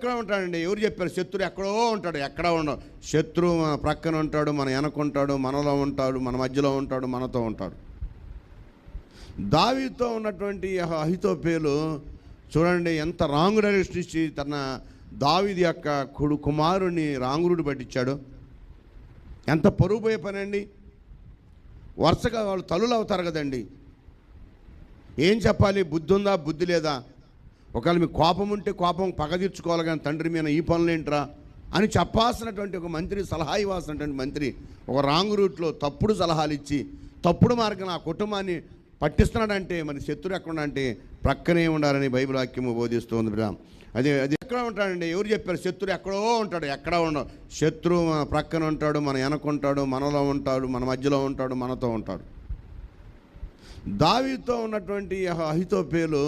ఎక్కడ ఉంటాడండి? ఎవరు చెప్పారు? శత్రువు ఎక్కడో ఉంటాడు ఎక్కడ ఉండవు శత్రువు మన ప్రక్కన ఉంటాడు మన వెనకుంటాడు మనలో ఉంటాడు మన మధ్యలో ఉంటాడు మనతో ఉంటాడు. దావితో ఉన్నటువంటి అహితో పేలు చూడండి ఎంత రాంగు ఇచ్చి తన దావిది యొక్క కొడు కుమారుని రాంగురుడు పట్టించాడు. ఎంత పరువు పోయే పని అండి వరుసగా వాళ్ళు తల్లులు అవుతారు కదండి. ఏం చెప్పాలి? బుద్ధి ఉందా? బుద్ధి లేదా? ఒకవేళ మీకు కోపం ఉంటే కోపం పగ తీర్చుకోవాలి కానీ తండ్రి మీద ఈ పనులు ఏంట్రా అని చెప్పాల్సినటువంటి ఒక మంత్రి సలహా ఇవ్వాల్సినటువంటి మంత్రి ఒక రాంగ్ రూట్లో తప్పుడు సలహాలు ఇచ్చి తప్పుడు మార్గం ఆ కుటుంబాన్ని పట్టిస్తున్నాడంటే మరి శత్రువు ఎక్కడ అంటే ప్రక్కనే ఉండాలని బైబిల్ వాక్యము బోధిస్తుంది బిడ్డ అదే అది ఎక్కడ ఉంటాడండి? ఎవరు చెప్పారు? శత్రువు ఎక్కడో ఉంటాడు ఎక్కడ ఉండవు శత్రువు మన ప్రక్కన ఉంటాడు మన వెనకుంటాడు మనలో ఉంటాడు మన మధ్యలో ఉంటాడు మనతో ఉంటాడు. దావితో ఉన్నటువంటి అహితో పేలు